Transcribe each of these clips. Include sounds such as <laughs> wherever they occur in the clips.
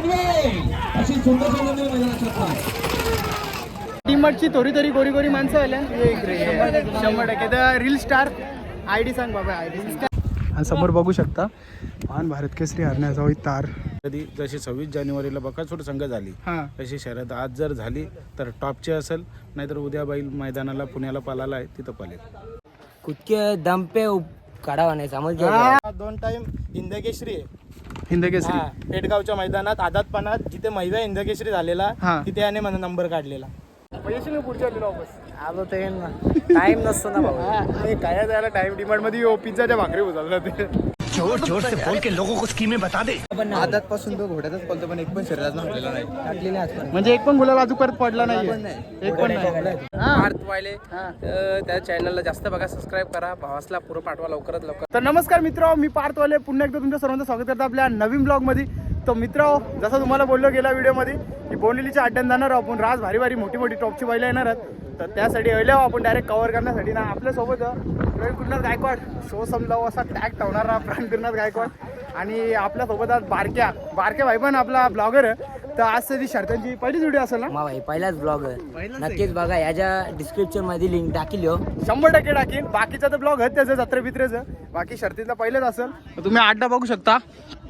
अशी सुंदर सुंदर टीमची थोडी तरी गोरी गोरी माणसं आल्या. शंभर टक्के. तर रील स्टार आय डी सांग बाबा आय डी आणि समोर बघू शकता महान भारत केसरी हरण्याचा होई तार. कधी जशी सव्वीस जानेवारीला बकासूर संघ झाली हां. तशी शर्यत आज जर झाली तर टॉपची असेल. नाहीतर उद्या बैल मैदानाला पुण्याला पालाला आहे तिथं पालेल. खुद के दम पे उप- खड़ा होने समझ गए हा, दोन टाइम हिंदकेसरी आहे. हिंदकेसरी. हा, पेडगावच्या मैदानात आदातपणात जिथे महिला हिंदकेसरी झालेला हा. तिथे याने मला नंबर काढलेला. पैसे नाही पुढच्या आलेलो वापस. आलो ते टाइम नसतो ना भाऊ. आणि काय द्यायला टाइम डिमांडमध्ये ओ पिझ्झाच्या भाकरी उचलला ते. आदात पासून तो घोड्यातच पळतो पण एक पण शरीरात नसलेला नाही. म्हणजे एक पण गुलाल अजून परत पडला नाही. एक पण नाही. भारत वाहिले त्या चॅनलला जास्त बघा सबस्क्राईब करा. भावासला पुरं पाठवा लवकरात लवकर. तर नमस्कार मित्र मी पार्थवाले. पुन्हा एकदा तुमच्या सर्वांचं स्वागत करतो आपल्या नवीन ब्लॉगमध्ये तर मित्र जसं तुम्हाला बोललो गेल्या व्हिडिओमध्ये की बोंडिलीच्या अड्ड्यात जाणार आहोत आपण राज भारी भारी मोठी मोठी टॉपची बैलं येणार आहेत. तर त्यासाठी आलो आपण डायरेक्ट कव्हर करण्यासाठी. ना आपल्यासोबत प्रवीण कुलनाथ गायकवाड. शो समजावं असा टॅग ठेवणारा प्रवीण कुलनाथ गायकवाड. आणि आपल्यासोबत आज बारक्या बारक्या भाई पण आपला ब्लॉगर आहे. तर आज ती शर्तांची पहिलीच व्हिडिओ असेल ना? मा भाई पहिलाच ब्लॉग नक्कीच बघा याच्या डिस्क्रिप्शनमध्ये लिंक टाकील हो. शंभर टक्के टाकीन बाकीचा तर ब्लॉग आहेत त्याचं जत्रे बित्रेचं बाकी शर्तीतला पहिलेच असेल. तर तुम्ही अड्डा बघू शकता.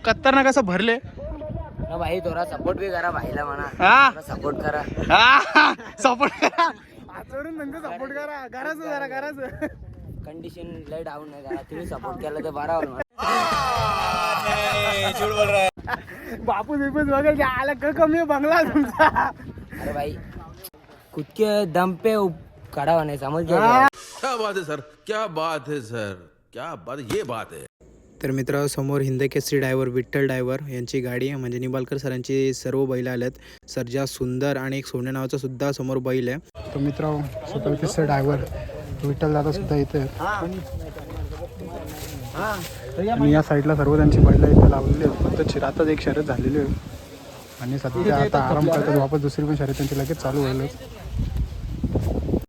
कत्तर कसं भरले ना भाई थोडा सपोर्ट भी करा भाईला म्हणा. हा? सपोर्ट करा. सपोर्ट करा. नंतर सपोर्ट करा. करायचं जरा करायचं कंडिशन लय डाऊन नाही करा तुम्ही सपोर्ट केला तर बरा होईल बापू बिपूस की आला क कमी आहे बंगला तुमचा? अरे भाई खुद के दम पे खड़ा होने समझ गए हा. क्या बात है सर क्या बात है सर क्या बात ये बात है. तर मित्र समोर हिंदकेसरी ड्रायव्हर विठ्ठल ड्रायव्हर यांची गाडी आहे. म्हणजे निबालकर सरांची सर्व बैल आल्यात. सर्जा सुंदर आणि एक सोने नावाचा सुद्धा समोर बैल आहे. तर मित्र स्वतः ड्रायव्हर विठ्ठल दादा सुद्धा इथे आणि या साईडला सर्व त्यांची बैला इथे लावलेली आहेत. फक्त चिरातच एक शर्यत झालेली आहे. आणि सध्या आता आराम करतात. वापस दुसरी पण शर्यत त्यांची लगेच चालू होईल.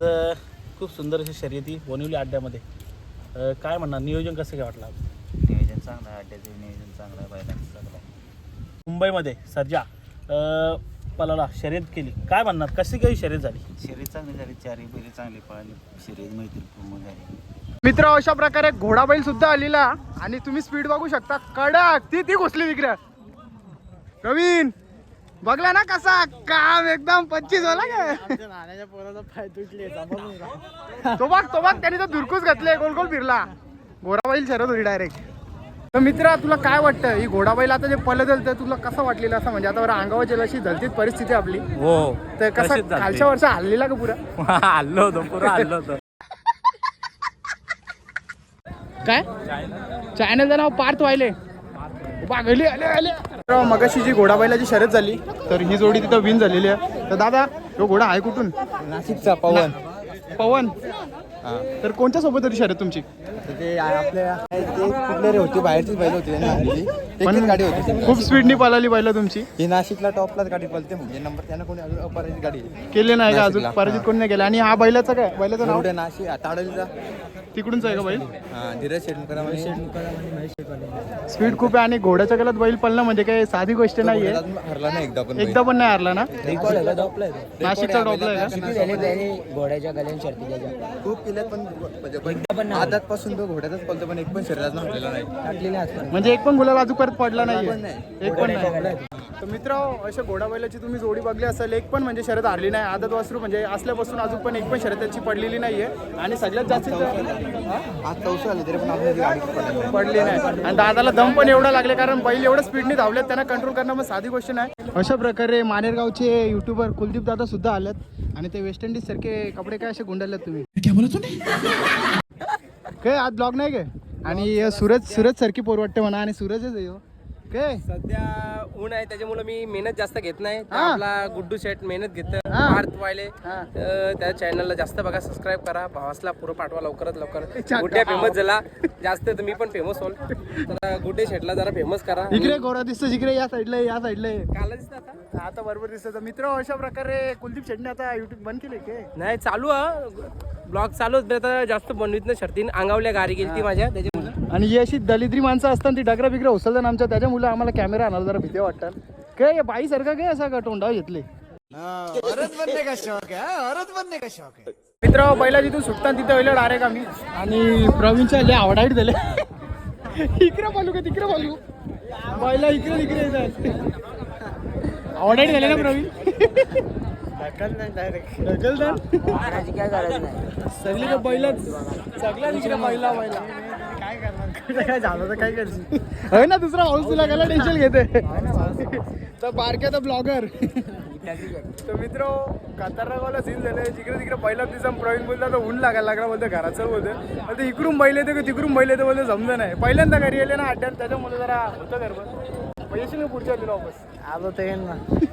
तर खूप सुंदर अशी शर्यती बोनिवली अड्ड्यामध्ये. काय म्हणणार? नियोजन कसं काय वाटलं चांगलं आहे अड्ड्याचं नियोजन चांगलं आहे बैलांचं चांगलं आहे. मुंबईमध्ये सर्जा अं, पलाला शर्यत केली. काय म्हणणार? कशी काही शर्यत झाली? शरीर चांगली झाली चारही बैल चांगली पळाली. शरीर मैत्रीपूर्ण झाली. मित्र अशा प्रकारे घोडाबैल सुद्धा आलेला आणि तुम्ही स्पीड बघू शकता. कडक ती ती घुसली विक्र प्रवीण बघला ना कसा काम एकदम पंचवीस झाला काय तो बघ तो बघ त्याने तो दुरकूस घातले गोल गोल फिरला घोडाबैल शरद होती डायरेक्ट तर मित्र तुला काय वाटतं? ही घोडाबैल आता जे पलत तर तुला कसं वाटलेलं असं? म्हणजे आता अंगावर अशी झलतीच परिस्थिती आपली. हो तर कसं कालच्या वर्ष हल्लेला का पुरा? <laughs> हल्लो होतो पुरं हल्लो होतो. काय? चॅनलचं नाव पार्थ वाहिले बागली आले आले तर मगाशी जी घोडाबाईलाची शर्यत झाली तर ही जोडी तिथं विन झालेली आहे. तर दादा तो घोडा आहे कुठून? नाशिकचा पवन. पवन. तर कोणत्या सोबत होती शर्यत तुमची ते आपल्या ते कुठले रे होती? बाहेरचीच बैल होती त्यांनी एकच गाडी होती. खूप स्पीडनी पळाली बैला तुमची. ही नाशिकला टॉपलाच गाडी पळते म्हणजे नंबर त्यानं कोणी अजून अपराजित गाडी. केले. नाही का अजून? नाशिकला. पराजित कोणी नाही केलं. आणि हा बैलाचं काय? बैलाचं नाव? एवढे नाशिक ताडलीचा. तिकडूनच आहे का बैल? हा धीरज शेटकर आणि स्पीड खूप आहे आणि घोड्याच्या गलात बैल पळणं म्हणजे काही साधी गोष्ट नाहीये. अजून हरला नाही एकदा पण. एकदा पण नाही हरला ना? डॉपला नाशिकचा टॉपला आहे का? घोड्याच्या गल्यान शर्ती त्याच्या खूप केल्यात पण म्हणजे पण आदात पासून तो घोड्यातच पळतो पण एक पण शरीरात नाही. म्हणजे एक पण गुलाल अजून परत पडला नाही. एक पण नाही. तर मित्र अशा घोडाबैलाची तुम्ही जोडी बघली असेल एक पण म्हणजे शर्यत हारली नाही. आदत वासरू म्हणजे असल्यापासून अजून पण एक पण शर्यत त्यांची पडलेली नाहीये. आणि सगळ्यात जास्त आज चौसं आले तरी पण पडली नाही. आणि दादाला दम पण एवढा लागले कारण बैल एवढं स्पीडने धावलेत त्यांना कंट्रोल करणं मग साधी गोष्ट नाही. अशा प्रकारे मानेरगावचे युट्यूबर कुलदीप दादा सुद्धा आलेत. आणि ते वेस्ट इंडिज सारखे कपडे काय असे गुंडालेत तुम्ही? काय आज ब्लॉग नाही काय? आणि सूरज सूरज सारखी पोर वाटते म्हणा आणि सूरजच आहे ह्यो. काय सध्या ऊन आहे त्याच्यामुळे मी मेहनत जास्त घेत नाही. तर हा. आपला गुड्डू शेट मेहनत घेत. हा. भारत वाहिले हा. त्या चॅनलला जास्त बघा सबस्क्राईब करा. भावासला पुरं पाठवा लवकरात लवकर. <laughs> गुड्ड्या हा. फेमस झाला. <laughs> जास्त तुम्ही पण फेमस होल. तर गुड्डे शेटला जरा फेमस करा. इकडे गोरा दिसतो इकडे या साईडला आहे, या साईडला आहे. काला दिसतं आता? आता बरोबर दिसत मित्र अशा प्रकारे कुलदीप शेटने आता युट्यूब बंद केले काय नाही चालू ब्लॉग चालू होते जास्त बनवीत ना शर्तीन. अंगावल्या गाडी गेली ती माझ्या त्याच्यामुळे आणि ही अशी दलिद्री माणसं असतात ती डगरा बिगरा उचलतात आमच्या. त्याच्या मुलं आम्हाला कॅमेरा आणायला जरा भीती वाटतात. काय बाई सारखा काय असा का तोंडावर घेतले? मित्र पहिला जिथून सुटताना तिथं पहिलं डायरेक्ट आम्ही आणि प्रवीणच्या लय आवडाईट दिले. इकडे पालू का तिकडे पालू पहिला इकडे तिकडे येतात. आवडाईट झाले ना प्रवीण? सगळी का बैलच सगळ्या तिकडे बैला बैला. काय करणार? काय झालं तर काय करशील? <laughs> होय ना दुसरा हाऊस तुला गेला टेन्शन घेते? <laughs> तर बारक्या तर ब्लॉगर. तर मित्र खतरनाकवाला सीन झाले जिकडे तिकडे पहिला दिवसा प्रवीण बोलता तर ऊन लागायला लागला बोलतो घरात चल बोलतो आता इकडून बैल येते का तिकडून बैल येते बोलतो समजा नाही. पहिल्यांदा घरी येले ना अड्ड्यात त्याच्यामुळे जरा होतं गरबत पैसे मी पुढच्या दिला वापस? आलो ते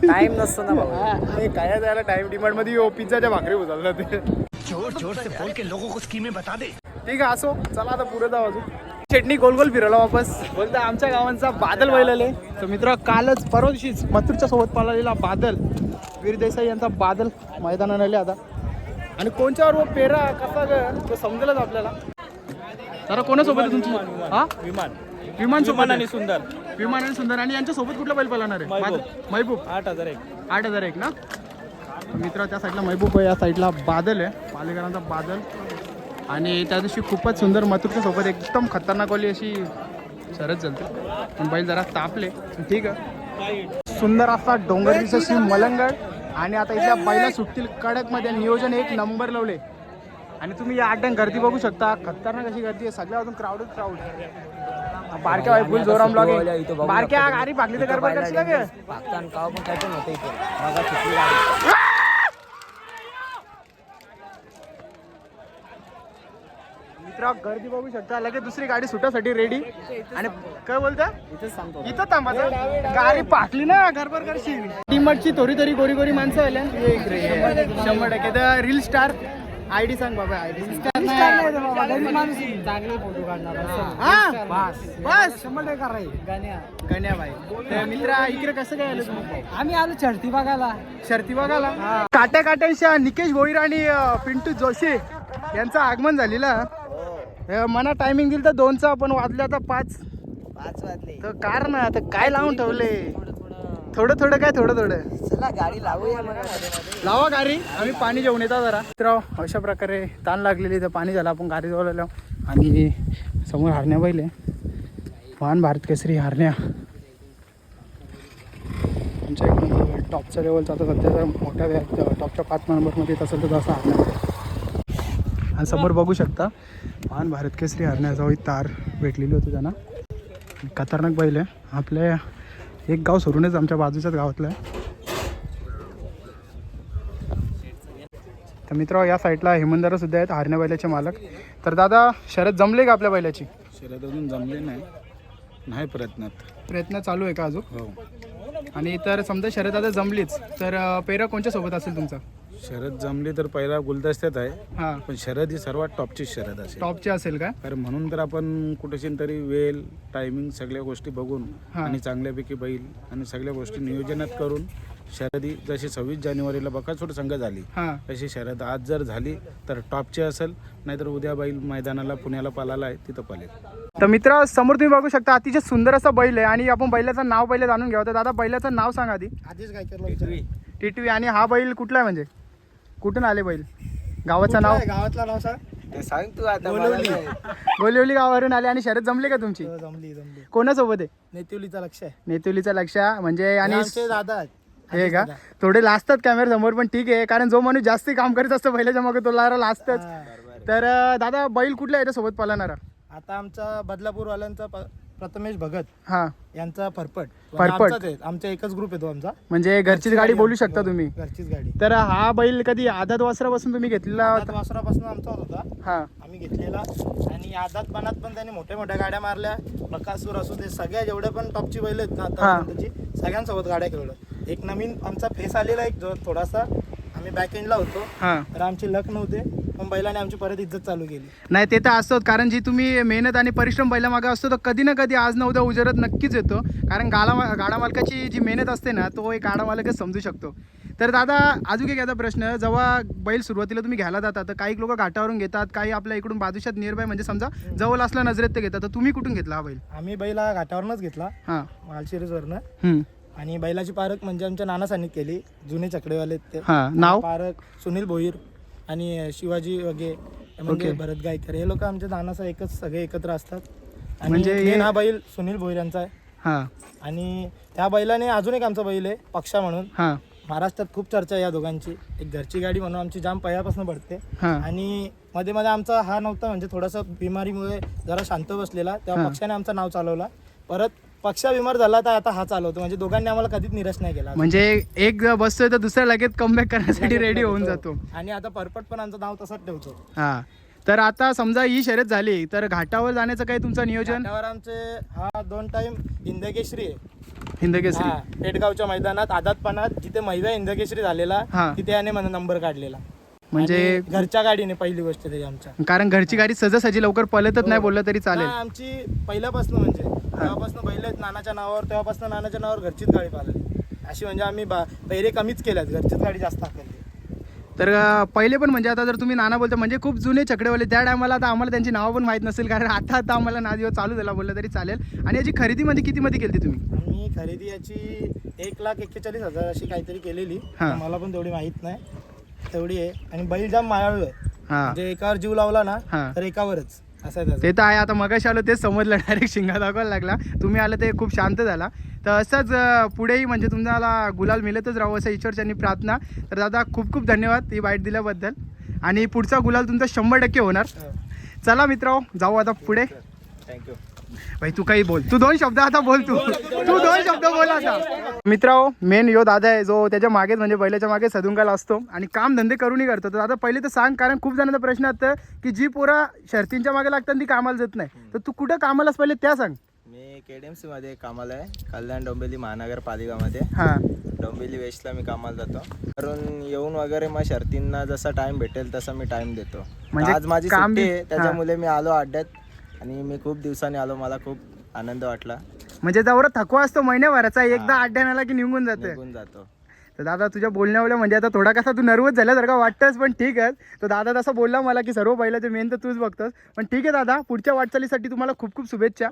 टाइम नसतो ना भाऊ. काय जायला टाइम डिमांडमध्ये पिझ्झाच्या भाकरी उचलला ते ठीक आहे असो. चला आता पुढे जाऊ अजून. चटणी गोल गोल फिरवला वापस. बोलता आमच्या गावांचा बादल बैलले तर मित्र कालच परवा दिवशीच मथुरच्या सोबत पाळलेला बादल. वीर देसाई यांचा बादल मैदानात आले आता. आणि कोणच्यावर व पेरा कसा ग? तो समजेलच आपल्याला. तर कोणासोबत आहे तुमची? हा? विमान. विमान सोबत. आणि सुंदर. विमान आणि सुंदर. आणि यांच्या सोबत कुठला बैल पळणार आहे? महबूब. आठ हजार एक. आठ हजार एक ना? मित्र त्या साईडला महबूब आहे. या साईडला बादल आहे. पालेकरांचा बादल. आणि त्या दिवशी खूपच सुंदर मथुरच्या सोबत एकदम खतरनाकवाली अशी शरद चालते पण बैल जरा तापले. ठीक आहे. सुंदर असा डोंगर दिसत मलंगड आणि आता इथल्या बैला सुटतील कडकमध्ये. नियोजन एक नंबर लावले. आणि तुम्ही या आड्यान गर्दी बघू शकता. खतरनाक अशी गर्दी आहे. सगळ्या अजून क्राऊड क्राऊड बारक्या बाई फुल जोराम लागेल बारक्या गाडी भागली तर गरबा करशील का ग? पाकिस्तान काव पण काय पण होतं इथे बघा किती गाडी मित्र गर्दी बघू शकता. लगेच दुसरी गाडी सुटासाठी रेडी आणि काय बोलता? इथं थांबायचं गाडी पाकली ना गरबर करशील. टीमची थोडी तरी गोरी गोरी माणसं आल्या. शंभर टक्के. तर रील स्टार आय डी सांग. बाबा आय डी बस शंभर टक्के गण्या. मित्र इकडे कसं काय आलं आम्ही आलो चढती बघायला. शर्ती बघायला? काट्या काट्यांच्या निकेश भोईर आणि पिंटू जोशी यांचं आगमन झालेलं. अं, मना टायमिंग दिलं तर दोनचा पण वाजले आता पाच. पाच वाजले. तर कारण आता काय लावून ठेवले? थोडं थोडं काय थोडं थोडं. चला गाडी लावूया लावा गाडी आम्ही पाणी जेवण येतात जरा. तर अशा प्रकारे ताण लागलेली तर पाणी झालं आपण गाडी जवळ आलो. आणि समोर हरण्या आहे. महान भारत केसरी हरण्या. आमच्या इकडून टॉपच्या लेवलचा आता सध्या जर मोठ्या टॉपच्या पाच नंबरमध्ये येत असेल तर तसा हरण्या. आणि समोर बघू शकता. महान भारत केसरी हरण्याजवळ तार भेटलेली होती त्यांना. खतरनाक बैल आहे. आपल्या एक गाव सोडूनच आमच्या बाजूच्याच गावातलं आहे. तर मित्र या साईडला हेमंदरा सुद्धा आहेत हरण्या बैलाचे मालक. तर दादा शरद जमले का आपल्या बैलाची? शर्यत अजून जमले नाही. नाही प्रयत्नात. प्रयत्न चालू आहे का अजून? हो. आणि तर समजा शरद आता जमलीच तर पेरा कोणच्या सोबत असेल तुमचा? शरद जमली तर पहिला गुलदस्त्यात आहे. हां. पण शरद ही सर्वात टॉपची शरद असेल. टॉपचे असेल का? कारण म्हणून तर आपण कुठेशी तरी वेल टायमिंग सगळ्या गोष्टी बघून हा. आणि चांगल्यापैकी बैल आणि सगळ्या गोष्टी नियोजनात करून शरदी जशी सव्वीस जानेवारीला बकासूर संघ झाली हां. तशी शरद आज जर झाली तर टॉपची असेल. नाहीतर उद्या बैल मैदानाला पुण्याला पालाला आहे तिथं पालेल तर मित्र समोर तुम्ही बघू शकता अतिशय सुंदर असा बैल आहे आणि आपण बैलाचं नाव पहिले जाणून घ्यावं. तर दादा बैलाचं नाव सांगा आधी. आधीच काय केलं टिटवी. आणि हा बैल कुठला आहे म्हणजे? कुठून आले बैल? गावाचं नाव? गावातला नाव सांग. ते सांग तू आता गोलिवली गावावरून आले आणि शरद जमले का तुमची? जमली जमली. कोणासोबत आहे? नेतिवलीचा लक्ष आहे. नेतुलीचा लक्ष. म्हणजे आणि आमचे दादा आहेत. हे का? थोडे लाजतात कॅमेरा समोर पण ठीक आहे. कारण जो माणूस जास्त काम करीत असतो पहिल्याच्या मग तो लारा लाजतच. तर अं, दादा बैल कुठल्या आहे सोबत पळणारा? आता आमचा बदलापूर वाल्यांचा प- प्रथमेश भगत हा. यांचा फरफट. फरफट. आमचाच आहे. आमचा एकच ग्रुप येतो आमचा. म्हणजे घरचीच गाडी बोलू शकता तुम्ही. घरचीच गाडी. तर हा बैल कधी आदात वासरापासून तुम्ही घेतलेला आदात होता? वासरापासून आमचा होता हा. आम्ही घेतलेला. आणि आदात पानात पण त्यांनी मोठ्या मोठ्या गाड्या मारल्या. बकासूर असू दे सगळ्या जेवढ्या पण टॉपची बैल आहेत ना हा. आतापर्यंतची सगळ्यांसोबत गाड्या खेळलो. एक नवीन आमचा फेस आलेला एक जो थोडासा आम्ही बॅक एंडला होतो. हा. तर आमची लक नव्हते. पण बैलाने आमची परत इज्जत चालू केली. नाही ते तर असतोच कारण जी तुम्ही मेहनत आणि परिश्रम पहिल्या मागे असतो तो कधी ना कधी आज ना उद्या उजेरत नक्कीच येतो. कारण गाडा गाडा मालकाची जी मेहनत असते ना तो एक गाडा मालकच समजू शकतो. तर दादा अजून एक याचा प्रश्न. जेव्हा बैल सुरुवातीला तुम्ही घ्यायला जाता तर काही लोक घाटावरून घेतात काही आपल्या इकडून बाजूशात नियर बाय म्हणजे समजा जवळ असला नजरेत ते घेतात. तर तुम्ही कुठून घेतला हा बैल? आम्ही बैला घाटावरनच घेतला. हां. मालशिरीजवरनं. हम्म. आणि बैलाची पारख म्हणजे आमच्या नानासानीत केली जुने चकडेवाले आहेत ते. हा नाव? पारख सुनील भोईर आणि शिवाजी वगे म्हणजे. भरत गायकर. हे लोक आमच्या नानासा एकच सगळे एकत्र असतात. आणि म्हणजे हे- main हा बैल सुनील भोईर यांचा आहे. हा. आणि त्या बैलाने अजून एक आमचा बैल आहे पक्षा म्हणून. हा. महाराष्ट्रात खूप चर्चा आहे या दोघांची. एक घरची गाडी म्हणून आमची जाम पहिल्यापासून पडते हा. आणि मध्ये मध्ये आमचा हा नव्हता म्हणजे थोडासा बिमारीमुळे जरा शांत बसलेला. तेव्हा हा. पक्षाने आमचं नाव चालवला. परत पक्षा बिमार झाला तर आता हा चालवतो. म्हणजे दोघांनी आम्हाला कधीच निराश नाही केला. म्हणजे एक बसतोय तर दुसरा लगेच कमबॅक करण्यासाठी रेडी होऊन जातो. आणि आता परपट पण आमचं नाव तसंच ठेवतो. हा. तर आता समजा ही शर्यत झाली तर घाटावर जाण्याचं काही तुमचं नियोजन? त्यावर आमचे हा दोन टाइम हिंदकेश्री आहे. हिंदकेसरी. हा पेटगावच्या मैदानात आदातपणात जिथे महिला हिंदकेश्री झालेला हा. तिथे याने मला नंबर काढलेला. म्हणजे आणि घरच्या गाडीने पहिली गोष्ट त्याची आमच्या. कारण घरची गाडी सहजासहजी लवकर पळतच नाही बोललं तरी चालेल. हा, आमची पहिल्यापासून म्हणजे तेव्हापासून आहेत नानाच्या नावावर तेव्हापासून नानाच्या नावावर घरचीच गाडी पाहिली अशी म्हणजे आम्ही बा- पहिले कमीच केल्यात घरचीच गाडी जास्त हाकलली. तर अं, पहिले पण म्हणजे आता जर तुम्ही नाना बोलता म्हणजे खूप जुने चकडेवाले त्या टायमाला आता आम्हाला त्यांची नावं पण माहीत नसेल कारण आता आता आम्हाला ना दिवस चालू झाला बोललं तरी चालेल. आणि याची खरेदी मध्ये कितीमध्ये केली तुम्ही? आम्ही खरेदी याची एक लाख एक्केचाळीस हजार अशी काहीतरी केलेली. हा. मला पण तेवढी माहीत नाही. तेवढी आहे. आणि बैल जाम मायाळू आहे. हा. म्हणजे एकावर जीव लावला ना हा. तर एकावरच. असं आहे त्याचं. ते तर आहे. आता मगाशी आलो तेच समजलं. डायरेक्ट शिंगा दाखवायला लागला. तुम्ही आलं ते खूप शांत झाला. तर असंच अं, पुढेही म्हणजे तुम्हाला गुलाल मिळतच राहू असं ईश्वरच्यांनी प्रार्थना. तर दादा खूप खूप धन्यवाद ही बाईट दिल्याबद्दल. आणि पुढचा गुलाल तुमचा शंभर टक्के होणार. चला मित्र जाऊ आता पुढे. थँक्यू भाई तू काही बोल. तू दोन शब्द आता बोल तू. तू दोन शब्द बोल आता. मित्र मेन यो दादा आहे जो त्याच्या मागेच म्हणजे बैलाच्या मागे सदुंगाला असतो आणि काम धंदे करूनही करतो. तर दादा पहिले तर सांग कारण खूप जणांचा प्रश्न असतं की जी पोरं शर्तींच्या मागे लागतात ती कामाला जात नाही. तर तू कुठं कामालाच पहिले त्या सांग. मी के डी एम सीमध्ये कामाला आहे कल्याण डोंबिवली महानगरपालिकामध्ये. हां. डोंबिवली वेस्टला मी कामाला जातो. कारण येऊन वगैरे मग शर्तींना जसा टाइम भेटेल तसा मी टाइम देतो. म्हणजे आज माझी काम सुट्टी आहे त्याच्यामुळे मी आलो अड्ड्यात आणि मी खूप दिवसांनी आलो मला खूप आनंद वाटला. म्हणजे जेवढा थकवा असतो महिन्याभराचा एकदा आड्यान आला की निघून जाते निघून जातो. तर दादा तुझ्या बोलण्यावर म्हणजे आता थोडा कसा तू नर्वस झाल्यासारखा वाटतंच पण ठीक आहे. तर दादा तसा बोलला मला की सर्व बैलाचे मेन तर तूच बघतोस. पण ठीक आहे दादा पुढच्या वाटचालीसाठी तुम्हाला खूप खूप शुभेच्छा.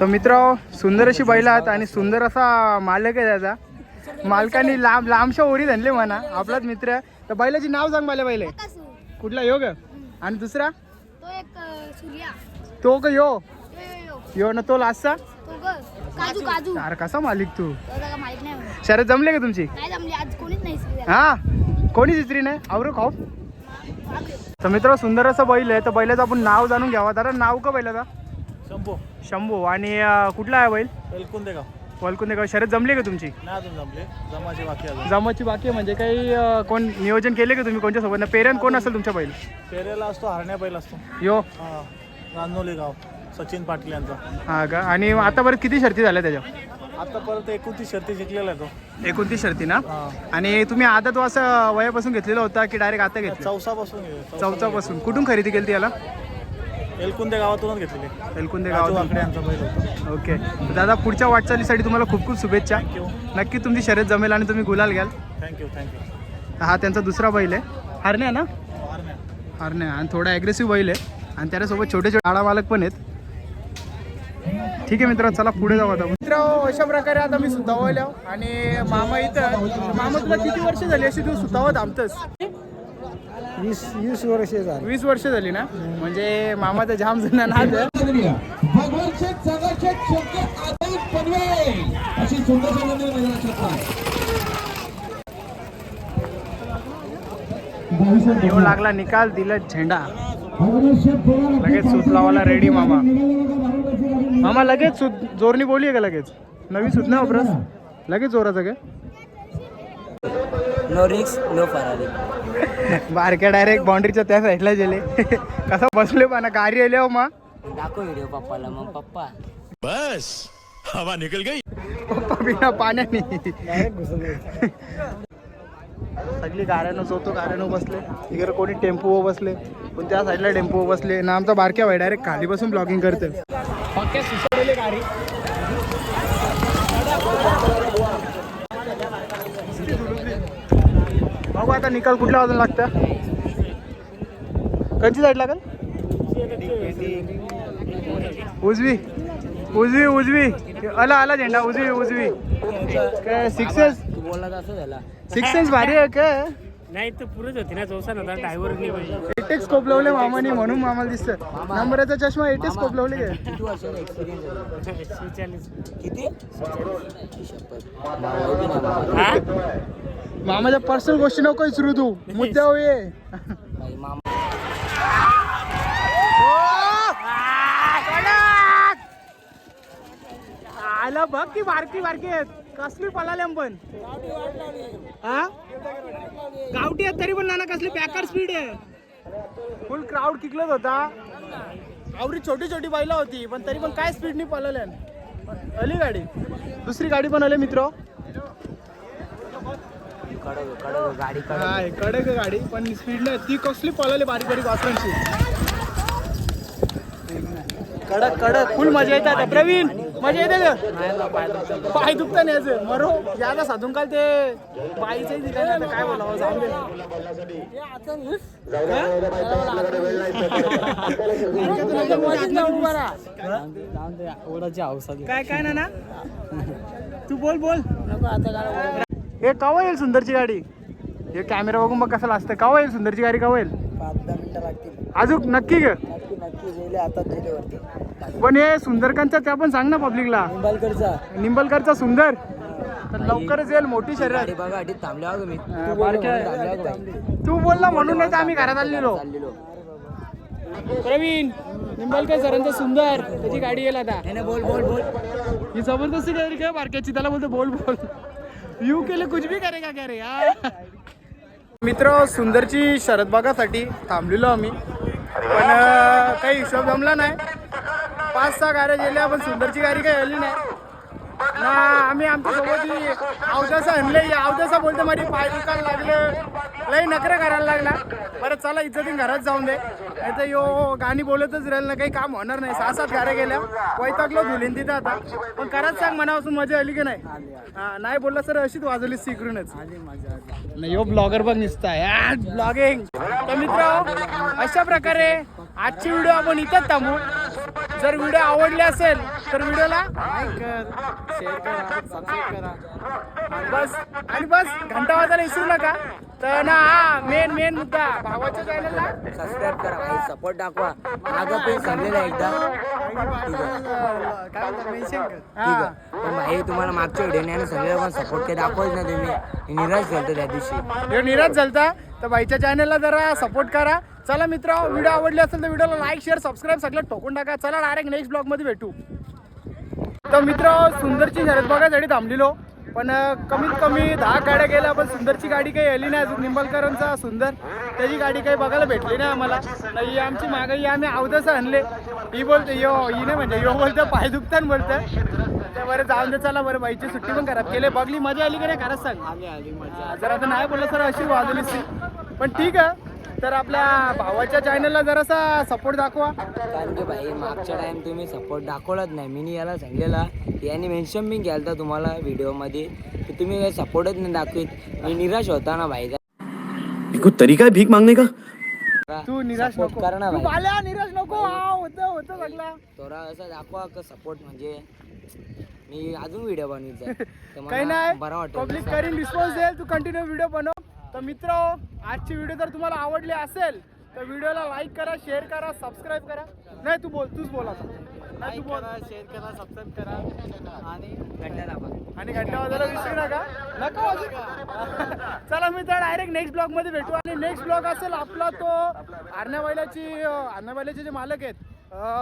तर मित्र सुंदर अशी बैल आहेत आणि सुंदर असा मालक आहे त्याचा मालकाने लांब लांबशा ओरी धरले म्हणा. आपलाच मित्र आहे. तर बैलाची नाव सांग मला पहिले कुठला योग आणि दुसरा? तो एक अ, सूर्या. तो का यो? यो, यो, यो. यो ना तो लास्टचा? ग काजू काजू. अरे कसा मालिक तू? का माहीत नाही मला. शरद जमले का तुमची? नाही जमली. आज कोणीच नाही. हा? कोणी तिसरी नाही? आवरो खाऊ. तर मित्र सुंदर असं बैल आहे. तर बैलाचं आपण नाव जाणून घ्यावा. दादा नाव का बैलाचा? शंभू. शंभू. आणि अं, कुठला आहे बैल? वेलकुंदे गाव वलकुंदे गाव शरद जमले का तुमची? नाही अजून जमले. जमाची बाकी अजून. जमाची बाकी आहे. म्हणजे काही अं, कोण नियोजन केले का तुम्ही कोणत्या सोबत? पेरन कोण असेल तुमच्या बैल? पेरेला असतो हरण्या बैल असतो. यो. हा. रानोली गाव सचिन पाटील यांचा. हा का? आणि आतापर्यंत किती शर्ती झाल्या त्याच्या? आता परत एकोणतीस शर्ती जिंकलेला आहे तो. एकोणतीस शर्ती ना? आणि तुम्ही आता तो असं वयापासून घेतलेला होता की डायरेक्ट आता घेतलं? चौसापासून आहे. चौसा- चौथापासून कुठून खरेदी केली याला एलकुंदे गावातूनच घेतलेली. एलकुंदे राजू गाव वाकडे यांचा बैल होता. ओके. दादा पुढच्या वाटचालीसाठी तुम्हाला खूप खूप शुभेच्छा. थँक्यू नक्की तुमची शर्यत जमेल आणि तुम्ही गुलाल घ्याल. थँक्यू थँक्यू हा त्यांचा दुसरा बैल आहे. हरण्या ना? हरण्या. हरण्या. आणि थोडा ॲग्रेसिव्ह बैल आहे. आणि त्याच्यासोबत छोटे छोटे आडा मालक पण आहेत. ठीक आहे मित्र चला पुढे जाऊ आता. मित्र अशा प्रकारे आता मी सुतावल्या आणि मामा इथं मामा तुला किती वर्ष झाली अशी तू सुतावत थांबतस? वीस वीस वर्ष झाली. वीस वर्ष झाली ना? म्हणजे मामाचा जाम जुना मैदानात येऊ लागला निकाल दिला झेंडा. लगेच सूत लावायला रेडी मामा. मामा लगेच सूत जोरणी बोलली का लगेच? नवी सूत ना वापरस? लगेच जोराचं काय नो रिक्स नो फरारी बारक्या डायरेक्ट बाउंड्रीच्या त्या साईडला गेले. कसा बसले पाना गाडी आले हो मा. दाखव व्हिडिओ पप्पाला मग पप्पा. बस हवा निकल गई. पप्पा बिना पाण्याने. सगळी गाड्यानं जोतो गाड्यानं बसले. इकडे कोणी टेम्पो बसले कोण त्या साईडला टेम्पो बसले. ना आमचा बारक्या भाई डायरेक्ट खाली बसून ब्लॉगिंग करते गाडी. बघू आता निकाल कुठल्या वाजून लागतं कंची साईड लागेल? उजवी. उजवी उजवी. आला आला झेंडा उजवी उजवी. काय सिक्सेस बोलला असं झाला. सिक्सेस भारी आहे का? नाही तर पुरेच होती ना ड्रायव्हर नाही स्कोप लावले मामाने म्हणून मामाला दिसत नंबराचा चष्मा एटेक स्कोप लावले काय किती वर्षाचा एक्सपिरियन्स शेहेचाळीस. किती? शपथ मामा उभी नाही मामा. मामाच्या पर्सनल गोष्टी नको विसरू तू. मुद्द्यावर ये. बाई, मामा. आला बघ की बारकी बारकी आहेत. कसली पळाल्या पण? हा गावठी आहेत तरी पण नाना कसली बॅकर स्पीड आहे. फुल क्राऊड किकलत होता. आवडी छोटी छोटी बैला होती पण तरी पण काय स्पीडनी पळाल्या आली गाडी. दुसरी गाडी पण आली मित्र. कडक कडक गाडी कडक काय कडक आहे गाडी पण स्पीड नाही ती कसली पळाली बारीक बारीक वासरांची. कडक कडक. फुल मजा येतात. प्रवीण. मजा येते का? पाय दुखता नाही याचं. मरो याला साधून काल ते पायीचंही दिलं नाही आता काय बोलावं जाऊन दे. काय काय ना ना तू बोल बोल. हे कवा येईल सुंदरची गाडी? हे कॅमेरा बघून बघ कसं असतं कवा येईल सुंदरची गाडी कवा येईल? पाच दहा मिनिटं लागतील. अजून नक्की ग नक्की नक्की आता पण हे सुंदरकांचा त्या पण सांग ना पब्लिकला. निंबालकडचा निंबलकरचा सुंदर. तर लवकरच येईल मोठी गाडी शरीरात बघा हो तुम्ही हा, बारक्या-. तू बोल ना म्हणून नाही तर आम्ही घरात आलेलो. चाललेलो प्रवीण निंबलकर सरांचा सुंदर. त्याची गाडी येईल आता. नाही नाही, बोल बोल बोल. ही जबरदस्ती तयारी काय बारक्याची. त्याला बोलतो बोल बोल. यू केले कुछ भी करेगा क्या रे यार? मित्र सुंदरची शरद बघासाठी थांबलेलो आम्ही. पण अं, काही हिशोब जमला नाही. पाच सहा गाड्या गेल्या पण सुंदरची गाडी काही आली नाही. ना आम्ही आमच्यासोबत अवदसा आणले. अवदसा बोलतो माझी पाय दुकान लागलं. लई नखरं करायला लागला. बरं चला इज्जतीन घरात जाऊन दे. नाही तर यो गाणी बोलतच राहील ना काही काम होणार नाही. सहा सात गाड्या गेल्या. वैतागलो धुलीन तिथं आता. पण खरंच सांग मनापासून मजा आली की नाही? हा नाही बोलला सर अशीच वाजवली सिकरूनच. नाही यो ब्लॉगर बघ निसताय ब्लॉगिंग. तर मित्र अशा प्रकारे आजची व्हिडिओ आपण इथंच थांबू. जर व्हिडिओ आवडले असेल तर व्हिडिओला लाईक कर शेअर करा सबस्क्राईब करा. बस आणि बस घंटा वाजायला विसरू नका. तर ना हा मेन मेन मुद्दा. भावाच्या चॅनलला सबस्क्राईब करा भाई. सपोर्ट दाखवा. मागं पण सांगलेलं आहे एकदा. काय म्हणतात मेन्शन कर. ठीक आहे. पण भाई तुम्हाला मागच्या व्हिडिओने सगळ्या पण सपोर्ट काही दाखवत ना तुम्ही. मी निराश झालतो त्या दिवशी. निराश झालता. तर बाईच्या चॅनलला जरा सपोर्ट करा. चला मित्र व्हिडिओ आवडले असेल तर व्हिडिओला लाईक शेअर सबस्क्राईब सगळं ठोकून टाका. चला डायरेक्ट नेक्स्ट ब्लॉगमध्ये भेटू. तर मित्र सुंदरची शरद बघायसाठी थांबलेलो पण कमीत कमी दहा गाड्या गेल्या पण सुंदरची गाडी काही आली नाही अजून. निंबलकरांचा सुंदर त्याची गाडी काही बघायला भेटली नाही आम्हाला. तर ही आमची मागं ही आम्ही अवदस आणले. ही बोलते यो ही नाही म्हणजे यो बोलतं पाय दुखतान बोलतं. बरं जाऊन दे चला बरं बाईची सुट्टी पण खराब केली. बघली मजा आली की नाही? खरंच सांग. जर आता नाही बोललं सर अशी वाजवलीच ती पण ठीक आहे. तर आपल्या भावाच्या चॅनलला जरासा सपोर्ट दाखवा. कारण की भाई मागच्या टाइम तुम्ही सपोर्ट दाखवलाच नाही. मी याला सांगलेला याने मेन्शन पण केलं होतं तुम्हाला व्हिडिओमध्ये की तुम्ही काही सपोर्टच नाही दाखवीत. मी निराश होता ना भाई. कोई तरीका है भीख मांगने का? तू निराश नको. कर ना भाई. बाल्या निराश नको. हा होतं होतं सगळं. थोडा असं दाखवा का सपोर्ट म्हणजे. मी अजून व्हिडिओ बनवित <laughs> तर काही मला नाही. बरं वाटेल. पब्लिक. करीन रिस्पॉन्स देईल. तू कंटिन्यू व्हिडिओ बनव. तर मित्र आजची व्हिडिओ जर तुम्हाला आवडली असेल तर व्हिडिओला लाईक करा शेअर करा सबस्क्राईब करा. नाही तू बोल तूच बोल नाही तू बोल. शेअर करा सबस्क्राईब करा. आणि आणि घंटा वाजायला विसरू नका. नको वाजू. <laughs> चला मित्र डायरेक्ट नेक्स्ट ब्लॉगमध्ये भेटू. आणि नेक्स्ट ब्लॉग असेल आपला तो आर्ण्यावायलाची आर्ण्यावायलाचे जे मालक आहेत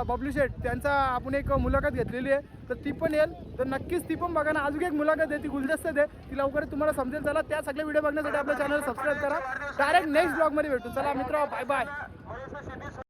बबलू शेठ त्यांचा आपण एक मुलाखत घेतलेली आहे. तर ती पण येईल. तर नक्कीच ती पण बघा ना अजून एक मुलाखत आहे ती गुलदस्त्यात आहे ती लवकरच तुम्हाला समजेल. चला त्या सगळ्या व्हिडिओ बघण्यासाठी आपल्या चॅनल सबस्क्राईब करा. डायरेक्ट नेक्स्ट ब्लॉगमध्ये भेटू. चला मित्र बाय बाय